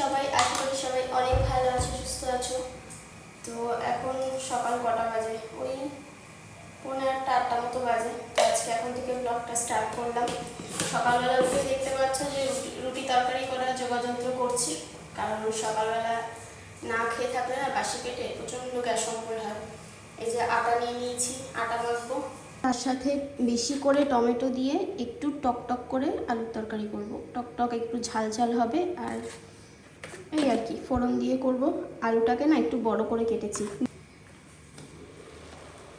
সবাই, আশা করি সবাই অনেক ভালো আছো, সুস্থ আছো। তো এখন সকাল কটা বাজে? ওই পনেরো আটটা আটটা মতো বাজে। তো আজকে এখন থেকে ব্লগটা স্টার্ট করলাম। সকালবেলা উঠে দেখতে পাচ্ছ যে রুটি তরকারি করার যোগাযন্ত্র করছি। কারণ সকালবেলা না খেয়ে থাকলে না বাসি পেটে প্রচণ্ড গ্যাস অম্বল হয়। এই যে আটা নিয়ে নিয়েছি, আটা মাখবো। তার সাথে বেশি করে টমেটো দিয়ে একটু টক টক করে আলুর তরকারি করব। টক টক একটু ঝাল ঝাল হবে আর এই আর কি, ফোড়ন দিয়ে করব। আলুটাকে না একটু বড় করে কেটেছি।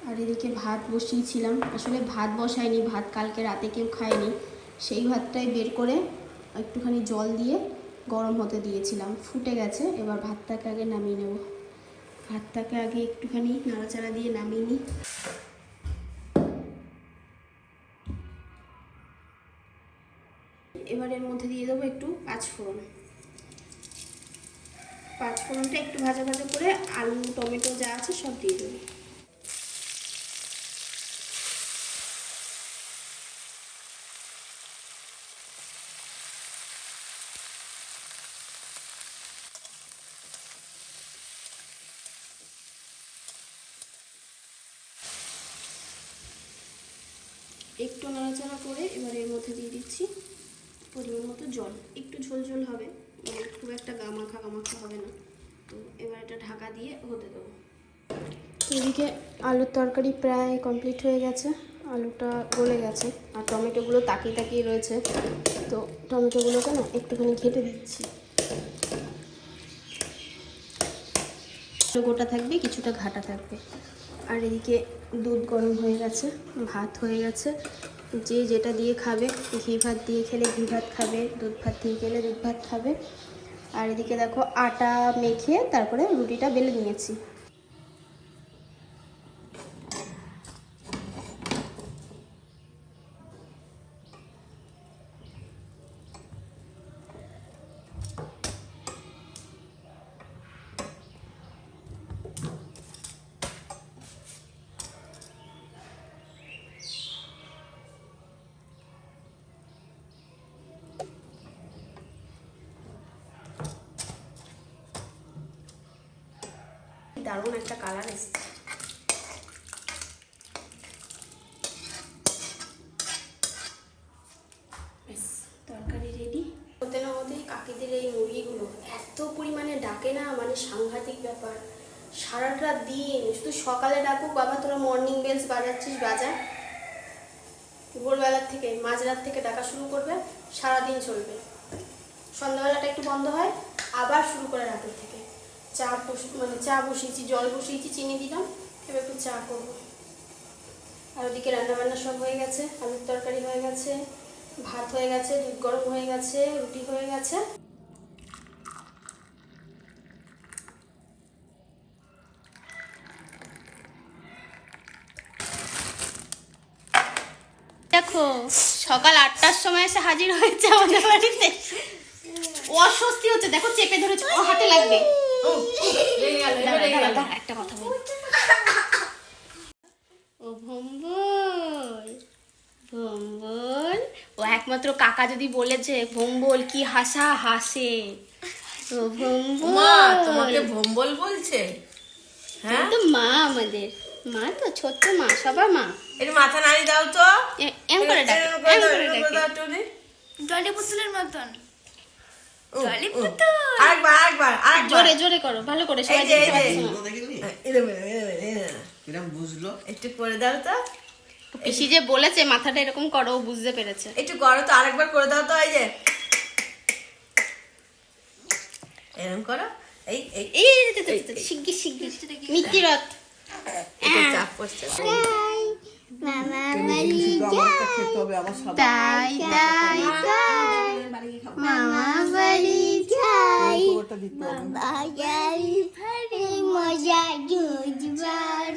আর এদিকে ভাত বসিয়েছিলাম। আসলে ভাত বসায়নি, ভাত কালকে রাতে কেউ খায়নি। সেই ভাতটাই বের করে একটুখানি জল দিয়ে গরম হতে দিয়েছিলাম। ফুটে গেছে, এবার ভাতটাকে আগে নামিয়ে নেব। ভাতটাকে আগে একটুখানি নাড়াচাড়া দিয়ে নামিয়ে নিই। এবার এর মধ্যে দিয়ে দেবো একটু পাঁচ ফোড়ন পাঁচ একটু ভাজা ভাজা করে আলু, টমেটো যা আছে সব দিয়ে দেবো। একটু নাড়াচাড়া করে এবার এর মধ্যে দিয়ে দিচ্ছি পরিমাণ মতো জল। একটু ঝোল ঝোল হবে। খুব একটা গামাখা গামাখা হবে না। তো এবার এটা ঢাকা দিয়ে হতে দেবো। এদিকে আলুর তরকারি প্রায় কমপ্লিট হয়ে গেছে। আলুটা গলে গেছে আর টমেটোগুলো তাকিয়ে তাকিয়ে রয়েছে। তো টমেটোগুলোকে না একটুখানি ঘেটে দিচ্ছি। গোটা থাকবে, কিছুটা ঘাটা থাকবে। আর এদিকে দুধ গরম হয়ে গেছে, ভাত হয়ে গেছে। যে যেটা দিয়ে খাবে, ঘি ভাত দিয়ে খেলে ঘি ভাত খাবে, দুধ ভাত দিয়ে খেলে দুধ ভাত খাবে। আর এদিকে দেখো আটা মেখে তারপরে রুটিটা বেলে নিয়েছি। দারুণ একটা কালার এসছে। তরকারি রেডি হতে না হতেই কাকিদের এই মুরগিগুলো এত পরিমাণে ডাকে না মানে সাংঘাতিক ব্যাপার। সারাটা দিন শুধু সকালে ডাকুক বাবা তোরা মর্নিং বেলস বাজাচ্ছিস বাজা ভোরবেলার থেকে মাঝরাত থেকে ডাকা শুরু করবে সারাদিন চলবে। সন্ধ্যাবেলাটা একটু বন্ধ হয় আবার শুরু করে রাতের থেকে। চা বস- মানে চা বসিয়েছি, জল বসিয়েছি, চিনি দিলাম, এবার একটু চা করব। আর ওদিকে রান্নাবান্না সব হয়ে গেছে, আলুর তরকারি হয়ে গেছে, ভাত হয়ে গেছে, দুধ গরম হয়ে গেছে, রুটি হয়ে গেছে। দেখো, সকাল আটটার সময় এসে হাজির হয়েছে আমাদের বাড়িতে। অস্বস্তি হচ্ছে, দেখো চেপে ধরেছে হাতে লাগবে। একটা কথা বলি। ও ভম্বল ভম্বল। ও একমাত্র কাকা যদি বলেছে ভম্বল কি হাসা হাসে? ও ভম্বল। তোমাকে ভম্বল বলছে? হ্যাঁ? তো মা আমাদের। মা তো ছোট্ট মা সবার মা। একটু মাথা নাড়ি দাও তো। এম করে ডাকে এম করে ডাকে। পুতুলের মতন। জলে উম। পুতুল। আরেকবার আরেকবার আরেকবার জোরে জোরে করো ভালো করে সবাই দেখতে পাচ্ছে। কিরম বুঝলো? একটু করে দাও তো। পিসি যে বলেছে মাথাটা এরকম করো বুঝতে পেরেছে। একটু করো তো আরেকবার করে দাও তো এই যে। এরকম করো। এই এই। এই শিগগি শিগগি মিষ্টি রথ চাপ পড়ছে। মামা। আমারটা খেতে হবে আমার সাদা তাই তাই মামা বাড়ি যাই খবরটা দিতে হবে মজা জুজবার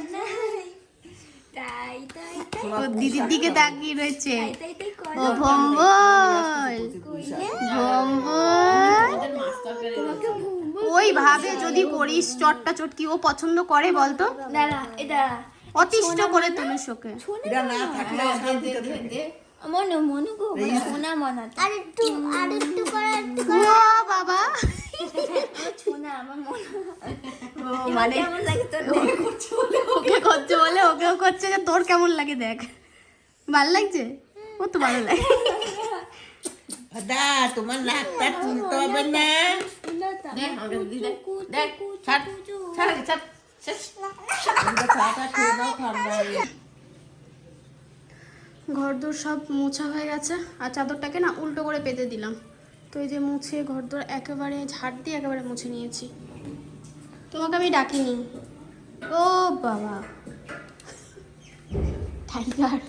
তাই তাই তাই ও দিদির দিকে তাকিয়ে রয়েছে ও ভম্বল ভম্বল ওই ভাবে যদি করিস চটটা চটকি ও পছন্দ করে বলতো দাঁড়া এ দাঁড়া অতিষ্ঠ করে এটা না থাকলে অশান্তিতে থাকে মনু মনু গো সোনা মনা আর একটু আর একটু কর ও বাবা। মানে কেমন লাগে তোর দেখ। ওকে করছে বলে ওকেও করছে যে তোর কেমন লাগে দেখ। ভালো লাগছে? ও তো ভালো লাগে। দাদা তোমার নাকটা তুলতে হবে না। দেখ আমাকে দিদি দেখ। দেখ ছাড় ছাড় ছাড়। ঘরদোর সব মোছা হয়ে গেছে, আর চাদরটাকে না উল্টো করে পেতে দিলাম। তো এই যে মুছে ঘরদোর একেবারে ঝাড় দিয়ে একেবারে মুছে নিয়েছি। তোমাকে আমি ডাকিনি। ও বাবা। টাইগার,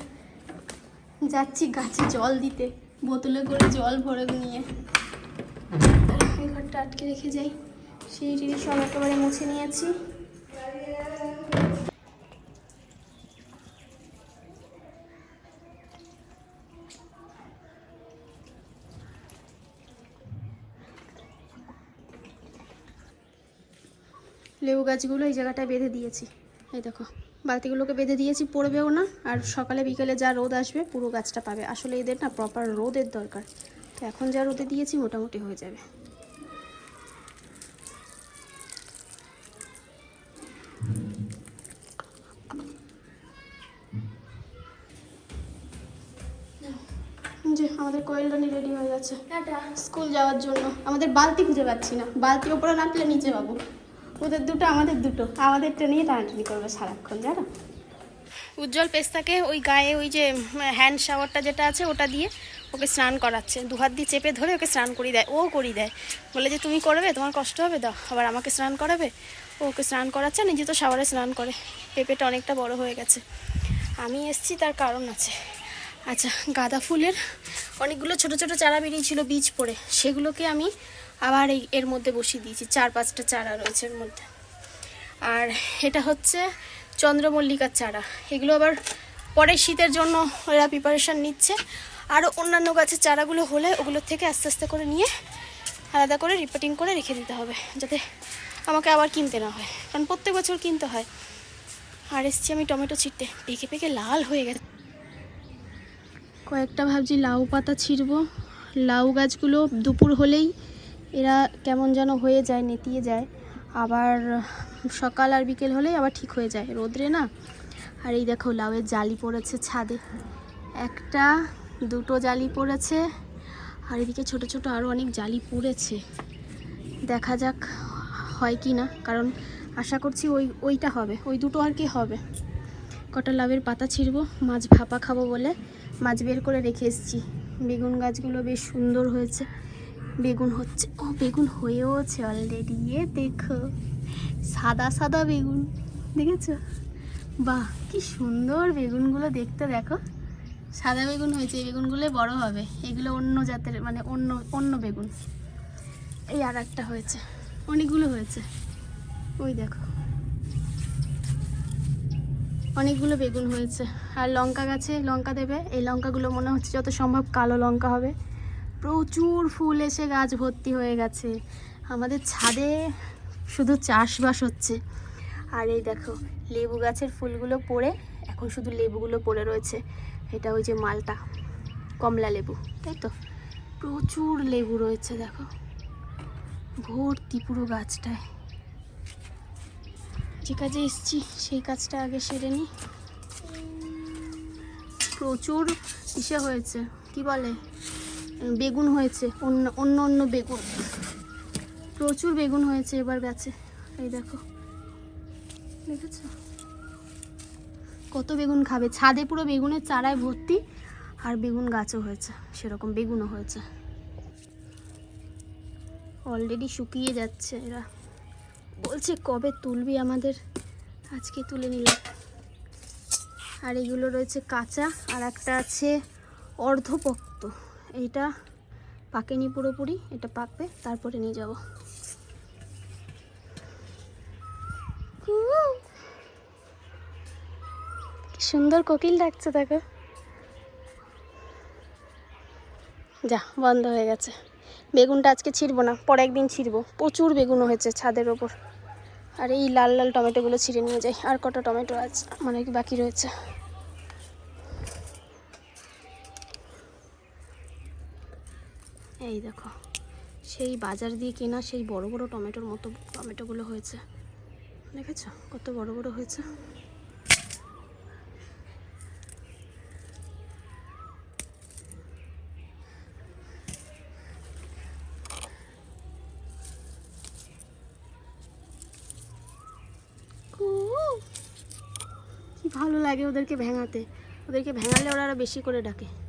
যাচ্ছি গাছে জল দিতে, বোতলে করে জল ভরে নিয়ে। ঘরটা আটকে রেখে যাই। সেই জিনিস সব একেবারে মুছে নিয়েছি। গাছগুলো এই জায়গাটায় বেঁধে দিয়েছি। এই দেখো বালতিগুলোকে বেঁধে দিয়েছি পড়বেও না। আর সকালে বিকেলে যা রোদ আসবে পুরো গাছটা পাবে। আসলে এদের না প্রপার রোদের দরকার। তো এখন যা রোদে দিয়েছি মোটামুটি হয়ে যাবে। যে আমাদের কোয়েলডানি রেডি হয়ে গেছে। স্কুল যাওয়ার জন্য। আমাদের বালতি খুঁজে পাচ্ছি না। বালতি ওপরে নাচলে নিচে পাবো। ওদের দুটো, আমাদের দুটো। আমাদেরটা নিয়ে টানাটানি করবে সারাক্ষণ, জানো? উজ্জ্বল পেস্তাকে ওই গায়ে ওই যে হ্যান্ড শাওয়ারটা যেটা আছে, ওটা দিয়ে ওকে স্নান করাচ্ছে। দু হাত দিয়ে চেপে ধরে ওকে স্নান করিয়ে দেয়। ও করিয়ে দেয়। বলে যে, তুমি করবে? তোমার কষ্ট হবে দাও আবার আমাকে স্নান করাবে? ও ওকে স্নান করাচ্ছে নিজে তো শাওয়ারে স্নান করে। পেঁপেটা অনেকটা বড় হয়ে গেছে। আমি এসছি, তার কারণ আছে। আচ্ছা গাঁদা ফুলের অনেকগুলো ছোট ছোট চারা বেরিয়েছিল বীজ পড়ে। সেগুলোকে আমি আবার এই এর মধ্যে বসিয়ে দিয়েছি। চার পাঁচটা চারা রয়েছে এর মধ্যে। আর এটা হচ্ছে চন্দ্রমল্লিকার চারা। এগুলো আবার পরে শীতের জন্য এরা প্রিপারেশান নিচ্ছে। আরও অন্যান্য গাছের চারাগুলো হলে ওগুলোর থেকে আস্তে আস্তে করে নিয়ে আলাদা করে রিপোর্টিং করে রেখে দিতে হবে, যাতে আমাকে আবার কিনতে না হয়। কারণ প্রত্যেক বছর কিনতে হয়। আর এসছি আমি টমেটো ছিটতে পেকে পেকে লাল হয়ে গেছে। কয়েকটা ভাবছি লাউ পাতা ছিঁড়ব। লাউ গাছগুলো দুপুর হলেই এরা কেমন যেন হয়ে যায়, নেতিয়ে যায়। আবার সকাল আর বিকেল হলেই আবার ঠিক হয়ে যায়। রোদ্রে না? আর এই দেখো লাউয়ের জালি পড়েছে ছাদে। একটা, দুটো জালি পড়েছে, আর এদিকে ছোট ছোট আরও অনেক জালি পড়েছে। দেখা যাক হয় কি না, কারণ আশা করছি ওই, ওইটা হবে। ওই দুটো আর কি হবে। কটা লাউয়ের পাতা ছিঁড়বো, মাছ ভাপা খাব বলে মাছ বের করে রেখে এসেছি। বেগুন গাছগুলো বেশ সুন্দর হয়েছে। বেগুন হচ্ছে। ও, বেগুন হয়েওছে অলরেডি এ দেখো, সাদা সাদা বেগুন, দেখেছ? বাহ, কি সুন্দর বেগুনগুলো দেখতে দেখো। সাদা বেগুন হয়েছে, এই বেগুনগুলো বড় হবে। এগুলো অন্য জাতের মানে অন্য অন্য বেগুন। এই আর একটা হয়েছে, অনেকগুলো হয়েছে। ওই দেখো। অনেকগুলো বেগুন হয়েছে। আর লঙ্কা গাছে লঙ্কা দেবে, এই লঙ্কাগুলো মনে হচ্ছে যত সম্ভব কালো লঙ্কা হবে। প্রচুর ফুল এসে গাছ ভর্তি হয়ে গেছে। আমাদের ছাদে শুধু চাষবাস হচ্ছে। আর এই দেখো, লেবু গাছের ফুলগুলো পড়ে, এখন শুধু লেবুগুলো পড়ে রয়েছে। এটা ওই যে মালটা, কমলা লেবু, তাই তো? প্রচুর লেবু রয়েছে, দেখো। ভর্তি পুরো গাছটায়। যে কাজে এসছি, সেই কাজটা আগে সেরে নিই প্রচুর ইসে হয়েছে, কি বলে? বেগুন হয়েছে, অন্য অন্য অন্য বেগুন। প্রচুর বেগুন হয়েছে এবার গাছে। এই দেখো। দেখেছ? কত বেগুন খাবে। ছাদে পুরো বেগুনের চারায় ভর্তি, আর বেগুন গাছও হয়েছে। সেরকম বেগুনও হয়েছে। অলরেডি শুকিয়ে যাচ্ছে এরা। বলছে কবে তুলবি আমাদের? আজকে তুলে নিলাম। আর এগুলো রয়েছে কাঁচা, আর একটা আছে অর্ধপক্ত। এইটা পাকেনি পুরোপুরি, এটা পাকবে, তারপরে নিয়ে যাব। সুন্দর কোকিল ডাকছে দেখো। যা, বন্ধ হয়ে গেছে। বেগুনটা আজকে ছিঁড়বো না, পরে একদিন ছিঁড়বো। প্রচুর বেগুন হয়েছে ছাদের ওপর। আর এই লাল লাল টমেটোগুলো ছিঁড়ে নিয়ে যাই, আর কটা টমেটো আছে মানে বাকি রয়েছে। এই দেখো, সেই বাজার দিয়ে কেনা সেই বড় বড় টমেটোর মতো টমেটোগুলো হয়েছে। দেখেছ? কত বড় বড় হয়েছে। ভালো লাগে ওদেরকে ভেঙাতে। ওদেরকে ভেঙালে ওরা আরও বেশি করে ডাকে।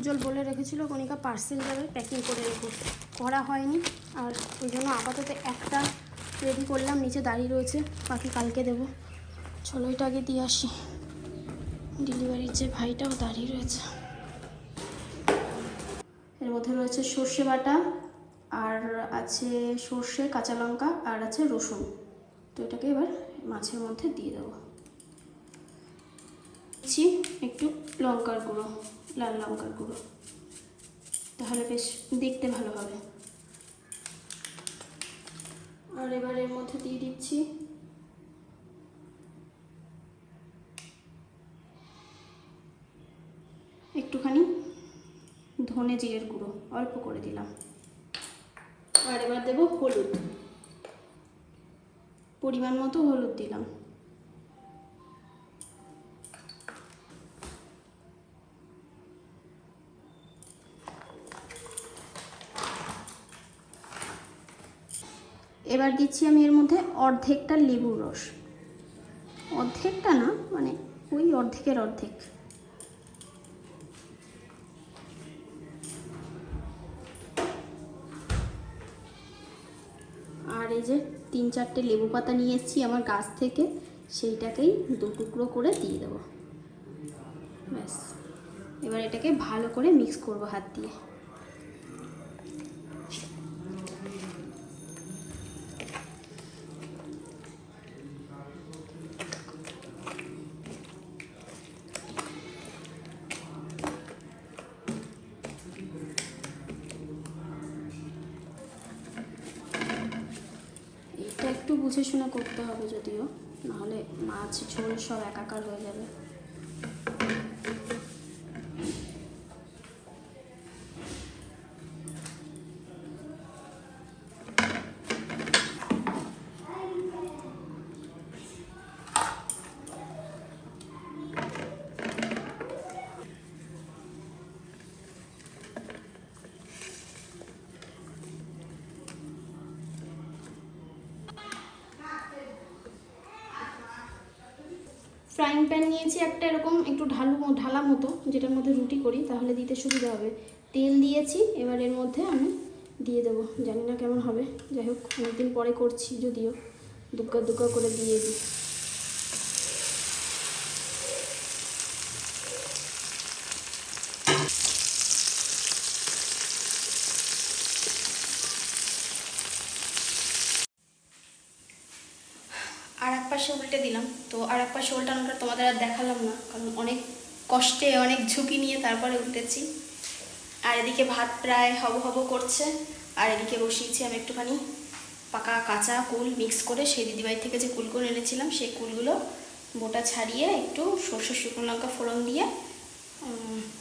উজ্জ্বল বলে রেখেছিল, কণিকা পার্সেল যাবে প্যাকিং করে রেখো। করা হয়নি। আর ওই জন্য আপাতত একটা রেডি করলাম, নিচে দাঁড়িয়ে রয়েছে, বাকি কালকে দেবো। চলো এটা আগে দিয়ে আসি। ডেলিভারির যে ভাইটাও দাঁড়িয়ে রয়েছে। এর মধ্যে রয়েছে সর্ষে বাটা, আর আছে সর্ষে, কাঁচা লঙ্কা, আর আছে রসুন। তো এটাকে এবার মাছের মধ্যে দিয়ে দেবো। একটু লঙ্কার গুঁড়ো। লাল লঙ্কার গুঁড়ো। তাহলে বেশ দেখতে ভালো হবে। আর এবার এর মধ্যে দিয়ে দিচ্ছি। একটুখানি ধনে জিরের গুঁড়ো, অল্প করে দিলাম। আর এবার দেবো হলুদ। পরিমাণ মতো হলুদ দিলাম। এবার দিচ্ছি আমি এর মধ্যে অর্ধেকটা লেবুর রস। অর্ধেকটা না মানে ওই অর্ধেকের অর্ধেক। আর এই যে তিন চারটে লেবু পাতা নিয়ে এসেছি আমার গাছ থেকে, সেইটাকেই দু টুকরো করে দিয়ে দেবো। ব্যাস। এবার এটাকে ভালো করে মিক্স করব হাত দিয়ে এটা একটু বুঝে শুনে করতে হবে যদিও নাহলে মাছ ঝোল সব একাকার হয়ে যাবে। ফ্রাইং প্যান নিয়েছি একটা এরকম একটু ঢালু, ঢালা মতো, যেটার মধ্যে রুটি করি, তাহলে দিতে সুবিধা হবে। তেল দিয়েছি, এবার এর মধ্যে আমি দিয়ে দেবো। জানি না কেমন হবে, যাই হোক, অনেকদিন পরে করছি, যদিও দুগ্গা দুগ্গা করে দিয়ে দিই আর এক পাশে উল্টে দিলাম। তো আর এক পাশে উল্টানোটা তোমাদের আর দেখালাম না, কারণ অনেক কষ্টে, অনেক ঝুঁকি নিয়ে তারপরে উল্টেছি আর এদিকে ভাত প্রায় হব হব করছে, আর এদিকে বসিয়েছি আমি একটুখানি পাকা কাঁচা কুল মিক্স করে। সেই দিদিবাড়ি থেকে যে কুলগুলো এনেছিলাম, সেই কুলগুলো বোটা ছাড়িয়ে একটু সর্ষে, শুকনো লঙ্কা ফোড়ন দিয়ে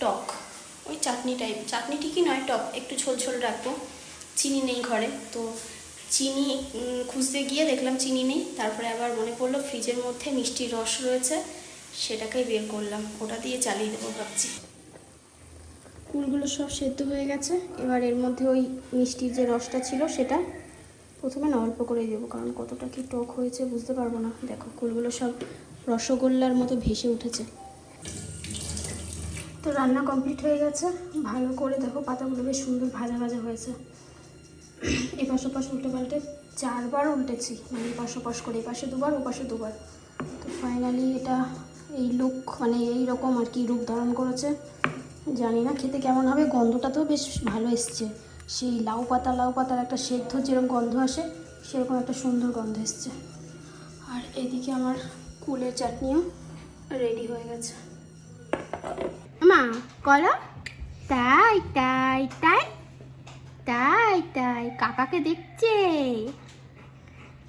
টক। ওই চাটনি টাইপ চাটনি ঠিকই নয়, টক। একটু ঝোল ঝোল রাখব। চিনি নেই ঘরে, তো চিনি খুঁজতে গিয়ে দেখলাম চিনি নেই। তারপরে আবার মনে পড়ল ফ্রিজের মধ্যে মিষ্টির রস রয়েছে, সেটাকেই বের করলাম। ওটা দিয়ে চালিয়ে দেবো ভাবছি। কুলগুলো সব সেদ্ধ হয়ে গেছে। এবার এর মধ্যে ওই মিষ্টির যে রসটা ছিল, সেটা প্রথমে না অল্প করে দেবো, কারণ কতটা কি টক হয়েছে বুঝতে পারব না। দেখো, কুলগুলো সব রসগোল্লার মতো ভেসে উঠেছে। তো রান্না কমপ্লিট হয়ে গেছে। ভালো করে দেখো, পাতাগুলো বেশ সুন্দর ভাজা ভাজা হয়েছে। এপাশ ওপাশ উল্টে পাল্টে চারবার উল্টেছি। মানে এপাশ ওপাশ করে এপাশে দুবার ওপাশে দুবার। তো ফাইনালি এটা এই লুক মানে এই রকম আর কি রূপ ধারণ করেছে। জানি না খেতে কেমন হবে গন্ধটা তো বেশ ভালো এসছে। সেই লাউ পাতা, লাউ পাতার একটা সেদ্ধ যেরকম গন্ধ আসে, সেরকম একটা সুন্দর গন্ধ এসছে। আর এদিকে আমার কুলের চাটনিও রেডি হয়ে গেছে। মা, করো। তাই তাই তাই। তাই তাই, কাকাকে দেখছে।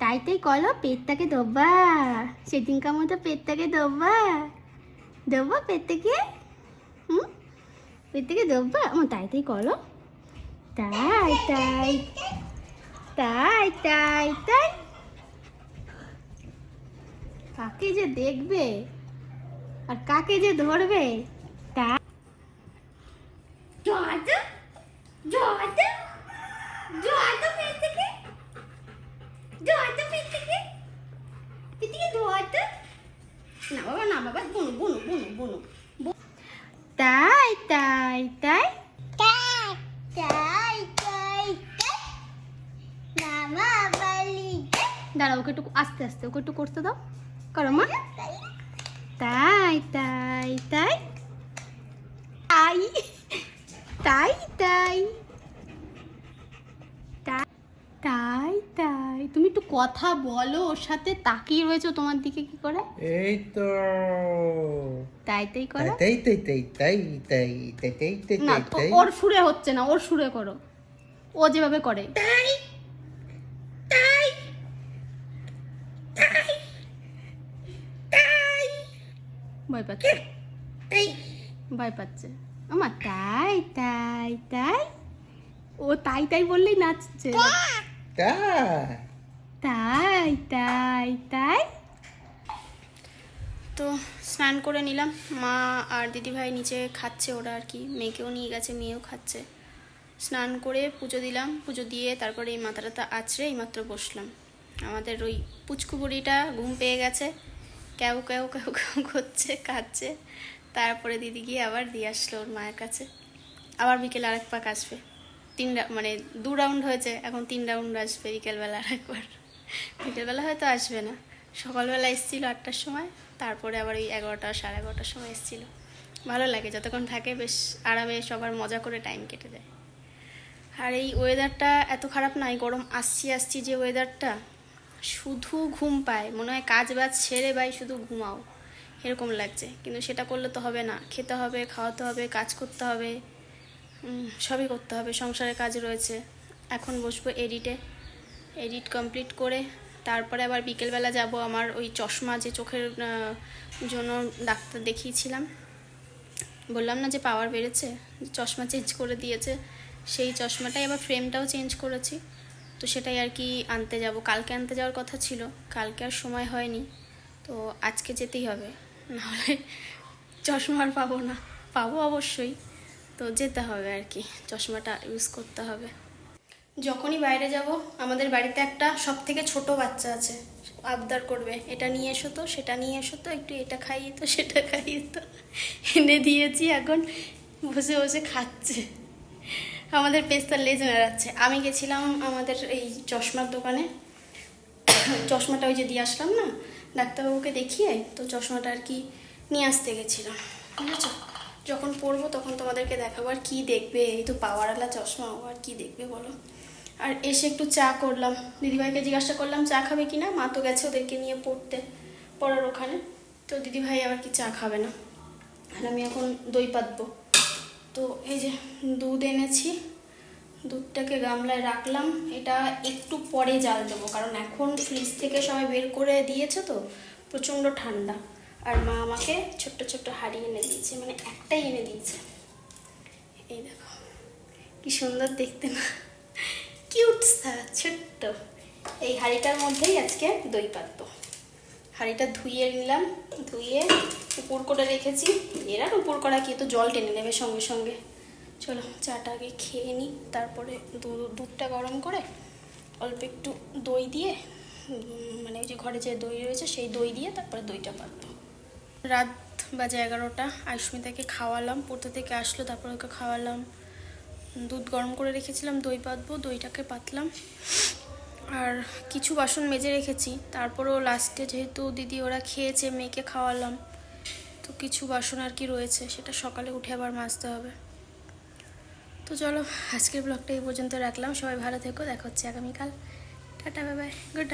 তাই তাই কলো পেটটাকে দব্বা সেদিনকার মতো পেটটাকে দব্বা দব্বা পেটটাকে? হুম? পেটটাকে দব্বা আমার তাই তাই কলো। তাই তাই তাই তাই তাই। কাকে যে দেখবে? আর কাকে যে ধরবে তা জোয়াতো জোয়াতো জোয়াতো পেট থেকে জোয়াতো পেট থেকে এদিকে জোয়াতো না বাবা না বাবা বুনু বুনু বুনু বুনু বু- তাই তাই তাই তাই তাই তাই তাই মামা বালি দাঁড়া ওকে একটু আস্তে আস্তে ওকে একটু করতে দাও করো মা তাই তাই তাই তাই তাই তাই তা- তাই তাই তুমি একটু কথা বলো ওর সাথে তাকিয়ে রয়েছো তোমার দিকে কি করে এই তো তাই তাই করো তাই তাই তাই তাই তাই তাই তাই তাই না তো ওর সুরে হচ্ছে না ওর সুরে করো ও যেভাবে করে তাই ভয় পাচ্ছে ভয় পাচ্ছে আমার তাই তাই তাই ও তাই তাই বললেই নাচছে তাই তাই তাই তাই। তো স্নান করে নিলাম। মা আর দিদিভাই নিচে খাচ্ছে, ওরা আর কি। মেয়েকেও নিয়ে গেছে, মেয়েও খাচ্ছে। স্নান করে পুজো দিলাম। পুজো দিয়ে তারপরে এই মাথা টাথা আছড়ে এইমাত্র বসলাম। আমাদের ওই পুচকু বুড়িটা ঘুম পেয়ে গেছে। ক্যাও ক্যাও ক্যাও ক্যাও করছে খাচ্ছে তারপরে দিদি গিয়ে আবার দিয়ে আসলো ওর মায়ের কাছে। আবার বিকেলে আরেক পাক আসবে। তিন মানে দু রাউন্ড হয়েছে, এখন তিন রাউন্ড আসবে বিকেলবেলা আরেকবার। বিকেলবেলা হয়তো আসবে না। সকালবেলা এসেছিল আটটার সময়, তারপরে আবার ওই এগারোটা, সাড়ে এগারোটার সময় এসেছিল। ভালো লাগে, যতক্ষণ থাকে বেশ আরামে সবার মজা করে টাইম কেটে যায়। আর এই ওয়েদারটা এত খারাপ নয়, গরম আসছি আসছি যে ওয়েদারটা শুধু ঘুম পায়। মনে হয় কাজ বাজ ছেড়ে বাই শুধু ঘুমাও। এরকম লাগছে। কিন্তু সেটা করলে তো হবে না। খেতে হবে, খাওয়াতে হবে, কাজ করতে হবে সবই করতে হবে। সংসারের কাজ রয়েছে। এখন বসবো এডিটে এডিট কমপ্লিট করে তারপরে আবার বিকেলবেলা যাব আমার ওই চশমা যে চোখের জন্য ডাক্তার দেখিয়েছিলাম। বললাম না যে পাওয়ার বেড়েছে, চশমা চেঞ্জ করে দিয়েছে। সেই চশমাটাই আবার ফ্রেমটাও চেঞ্জ করেছি। তো সেটাই আর কি আনতে যাব। কালকে আনতে যাওয়ার কথা ছিল, কালকে আর সময় হয়নি। তো আজকে যেতেই হবে, নাহলে চশমা আর পাবো না। পাবো অবশ্যই। তো যেতে হবে আর কি, চশমাটা ইউজ করতে হবে। যখনই বাইরে যাব, আমাদের বাড়িতে একটা সব থেকে ছোট বাচ্চা আছে। আবদার করবে, এটা নিয়ে এসো তো, সেটা নিয়ে এসো তো, একটু এটা খাইয়ে তো, সেটা খাইয়ে তো। এনে দিয়েছি এখন, বসে বসে খাচ্ছে। আমাদের পেস্তার লেজ নাড়াচ্ছে আমি গেছিলাম আমাদের এই চশমার দোকানে। চশমাটা ওই যে দিয়ে আসলাম না, ডাক্তারবাবুকে দেখিয়ে তো চশমাটা আর কি নিয়ে আসতে গেছিলাম। বুঝেছ? যখন পরবো তখন তোমাদেরকে দেখাবো আর কী দেখবে, এই তো পাওয়ারওয়ালা চশমা, ও আর কী দেখবে বলো? আর এসে একটু চা করলাম। দিদিভাইকে জিজ্ঞাসা করলাম, চা খাবে কি না মা তো গেছে ওদেরকে নিয়ে পড়তে, পড়ার ওখানে। তো দিদিভাই আবার কি চা খাবে না? আর আমি এখন দই পাতবো। তো এই যে দুধ এনেছি, দুধটাকে গামলায় রাখলাম। এটা একটু পরে জাল দেবো, কারণ এখন ফ্রিজ থেকে সবাই বের করে দিয়েছে তো, প্রচণ্ড ঠান্ডা। আর মা আমাকে ছোট্ট ছোট্ট হাঁড়ি এনে দিয়েছে মানে একটাই এনে দিয়েছে। এই দেখো, কি সুন্দর দেখতে না। কিউট ছোট্ট। এই হাঁড়িটার মধ্যেই আজকে দই পাতবো। হাঁড়িটা ধুয়ে নিলাম, ধুয়ে উপর করে রেখেছি। এরা উপর করা কি তো জল টেনে নেবে সঙ্গে সঙ্গে। চলো, চাটা আগে খেয়ে নিই, তারপরে দুধটা গরম করে অল্প একটু দই দিয়ে মানে ওই যে ঘরে যে দই রয়েছে, সেই দই দিয়ে তারপরে দইটা পাতবো। রাত বাজে এগারোটা, আয়ুষ্মিতাকে খাওয়ালাম, পড়তে থেকে আসলো, তারপর ওকে খাওয়ালাম। দুধ গরম করে রেখেছিলাম, দই পাতবো, দইটাকে পাতলাম। আর কিছু বাসন মেজে রেখেছি, তারপরেও লাস্টে যেহেতু দিদি ওরা খেয়েছে, মেয়েকে খাওয়ালাম, তো কিছু বাসন আর কি রয়েছে, সেটা সকালে উঠে আবার মাজতে হবে। তো চলো, আজকের ব্লগটা এই পর্যন্ত রাখলাম, সবাই ভালো থেকো, দেখা হচ্ছে আগামীকাল। Tata bye bye good